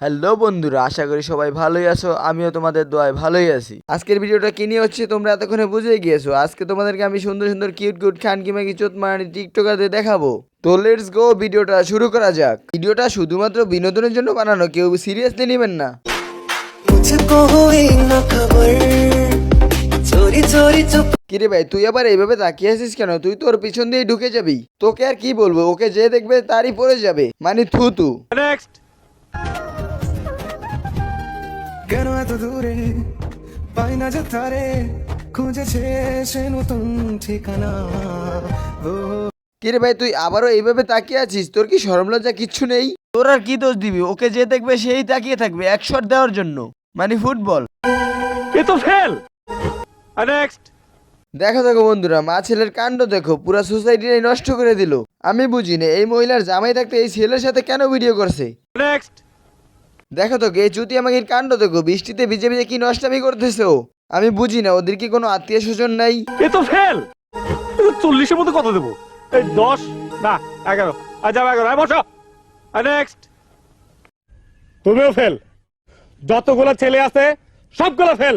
Hello বন্ধুরা আশা করি সবাই ভালোই আছো আমিও তোমাদের দোয়ায় ভালোই আছি। আজকের ভিডিওটা কি নিয়ে হচ্ছে তোমরা এতক্ষণে বুঝে গিয়েছো? আজকে তোমাদেরকে আমি সুন্দর সুন্দর কিউট কিউট খান কিমা কি চোত মারানি টিকটকারদের দেখাবো। তো লেটস গো ভিডিওটা শুরু করা যাক। ভিডিওটা শুধুমাত্র বিনোদনের জন্য বানানো কেউ সিরিয়াসলি নেবেন না। কিরে ভাই তুই আবার এইভাবে তাকিয়ে আছিস কেন? তুই তোর পিছন দিয়ে ঢুকে যাবি। তোকে আর কি বলব? ওকে যে দেখবে তারই পড়ে যাবে। মানে থুতু। নেক্সট কেন এত দূরে? পাই না যে তারে খুঁজেছে সে নতুন ঠিকানা। ও। কিরে ভাই তুই আবারও এইভাবে তাকিয়ে আছিস? তোর কি সরমলজা কিচ্ছু নেই? তোর আর কি দোষ দিবি? ওকে যে দেখবে সেই তাকিয়ে থাকবে এক শট দেওয়ার জন্য। মানে ফুটবল। এ তো ফেল! নেক্সট দেখো দেখো বন্ধুরা মা ছেলের কাণ্ড দেখো। পুরো সোসাইটিটাই নষ্ট করে দিল। আমি বুঝিনি এই মহিলার জামাই থাকতে এই ছেলের সাথে কেন ভিডিও করছে? নেক্সট দেখো তো গে চুতি আমাকে কাণ্ড দেখো, বৃষ্টিতে ভিজে ভিজে কি নষ্টামি করতেছো? আমি বুঝি না, ওদের কি কোনো আত্মীয় স্বজন নাই? এ তো ফেল! চল্লিশের মধ্যে কত দেবো? এই দশ, না, এগারো। আচ্ছা এগারো বসো। নেক্সট তুমিও ফেল। যতগুলো ছেলে আছে, সবগুলো ফেল।